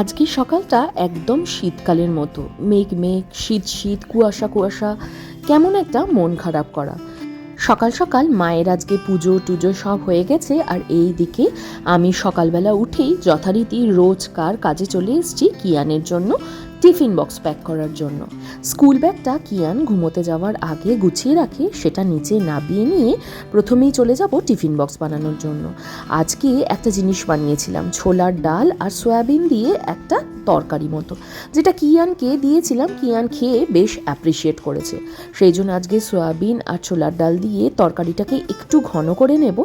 আজকের সকালটা একদম শীতকালের মতো। মেঘ মেঘ, শীত শীত, কুয়াশা কুয়াশা, কেমন একটা মন খারাপ করা। সকাল সকাল মায়ের আজকে পুজো টুজো সব হয়ে গেছে আর এই দিকে আমি সকালবেলা উঠেই যথারীতি রোজকার কাজে চলে এসেছি কিয়ানের জন্য। টিফিন বক্স প্যাক করার জন্য। স্কুল ব্যাগটা কিয়ান ঘুমোতে যাওয়ার আগে গুছিয়ে রাখে, সেটা নিচে নাবিয়ে নিয়ে প্রথমেই চলে যাব টিফিন বক্স বানানোর জন্য। আজকে একটা জিনিস বানিয়েছিলাম, ছোলার ডাল আর সয়াবিন দিয়ে একটা তরকারি মতো, যেটা কিয়ানকে দিয়েছিলাম। কিয়ান খেয়ে বেশ অ্যাপ্রিসিয়েট করেছে। সেই জন্য আজকে সয়াবিন আর ছোলার ডাল দিয়ে তরকারিটাকে একটু ঘন করে নেব।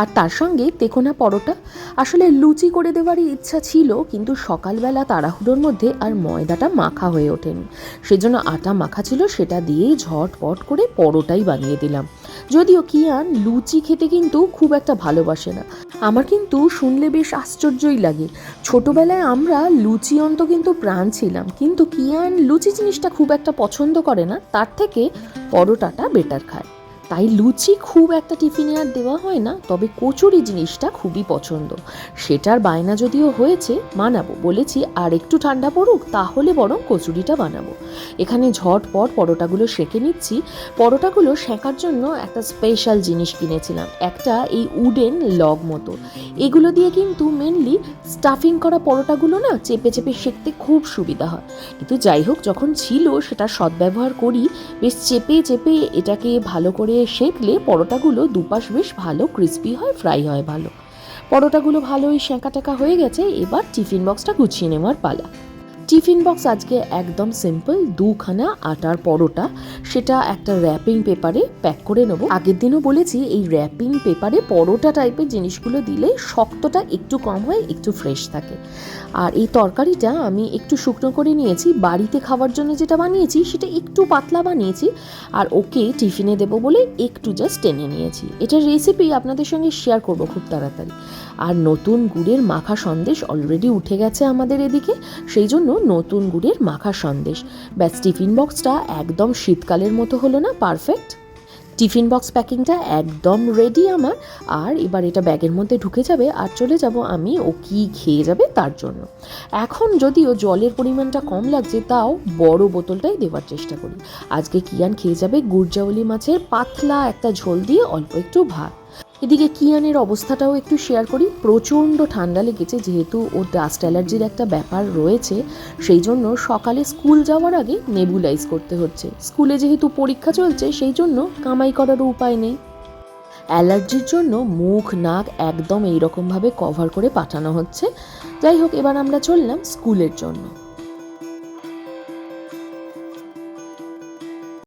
আর তার সঙ্গে তেকোনা পরোটা। আসলে লুচি করে দেওয়ারই ইচ্ছা ছিল, কিন্তু সকালবেলা তাড়াহুড়োর মধ্যে আর ময়দাটা মাখা হয়ে ওঠেনি। সেজন্য আটা মাখা ছিল, সেটা দিয়েই ঝটপট করে পরোটাই বানিয়ে দিলাম। যদিও কিয়ান লুচি খেতে কিন্তু খুব একটা ভালোবাসে না। আমার কিন্তু শুনলে বেশ আশ্চর্যই লাগে। ছোটবেলায় আমরা লুচি অন্ত কিন্তু প্রাণ ছিলাম, কিন্তু কিয়ান লুচি জিনিসটা খুব একটা পছন্দ করে না, তার থেকে পরোটাটা বেটার খায়। তাই লুচি খুব একটা টিফিনে আর দেওয়া হয় না, তবে কচুরি জিনিসটা খুবই পছন্দ। সেটার বায়না যদিও হয়েছে বানাবো বলেছি, আর একটু ঠান্ডা পড়ুক, তাহলে বরং কচুরিটা বানাবো। এখানে ঝটপট পরোটাগুলো সেঁকে নিচ্ছি। পরোটাগুলো সেঁকার জন্য একটা স্পেশাল জিনিস কিনেছিলাম, একটা এই উডেন লগ মতো। এগুলো দিয়ে কিন্তু মেনলি স্টাফিং করা পরোটাগুলো না, চেপে চেপে সেঁকতে খুব সুবিধা হয়। কিন্তু যাই হোক, যখন ছিল সেটা সদ্ব্যবহার করি, বেশ চেপে চেপে এটাকে ভালো করে সেঁকলে পরোটাগুলো দুপাশ বেশ ভালো ক্রিস্পি হয় ফ্রাই হয় ভালো। পরোটাগুলো ভালোই টেকা হয়ে গেছে, এবার টিফিন বক্সটা গুছিয়ে নেওয়ার পালা। টিফিন বক্স আজকে একদম সিম্পল দুখানা আটার পরোটা। সেটা একটা র্যাপিং পেপারে প্যাক করে নেব। আগের দিনও বলেছি, এই র্যাপিং পেপারে পরোটা টাইপের জিনিসগুলো দিলে শক্তটা একটু কম হয়, একটু ফ্রেশ থাকে। আর এই তরকারিটা আমি একটু শুকনো করে নিয়েছি, বাড়িতে খাওয়ার জন্য যেটা বানিয়েছি সেটা একটু পাতলা বানিয়েছি, আর ওকে টিফিনে দেবো বলে একটু জাস্ট টেনে নিয়েছি। এটার রেসিপি আপনাদের সঙ্গে শেয়ার করব খুব তাড়াতাড়ি। আর নতুন গুড়ের মাখা সন্দেশ অলরেডি উঠে গেছে আমাদের এদিকে, সেই জন্য নতুন গুড়ের মাখা সন্দেশ। ব্যাস, টিফিন বক্সটা একদম শীতকালের মতো হলো না পারফেক্ট টিফিন বক্স প্যাকিংটা একদম রেডি আমার। আর এবার এটা ব্যাগের মধ্যে ঢুকে যাবে আর চলে যাব আমি, ও কি খেয়ে যাবে তার জন্য। এখন যদিও জলের পরিমাণটা কম লাগছে, তাও বড় বোতলটাই দেওয়ার চেষ্টা করি। আজকে কিয়ান খেয়ে যাবে গুড়জাউলি মাছের পাতলা একটা ঝোল দিয়ে অল্প একটু ভাত। এদিকে কিয়ানের অবস্থাটাও একটু শেয়ার করি। প্রচণ্ড ঠান্ডা লেগেছে, যেহেতু ওর ডাস্ট অ্যালার্জির একটা ব্যাপার রয়েছে, সেই জন্য সকালে স্কুল যাওয়ার আগে নেবুলাইজ করতে হচ্ছে। স্কুলে যেহেতু পরীক্ষা চলছে, সেই জন্য কামাই করারও উপায় নেই। অ্যালার্জির জন্য মুখ, নাক একদম এইরকমভাবে কভার করে পাঠানো হচ্ছে। যাই হোক, এবার আমরা চললাম স্কুলের জন্য।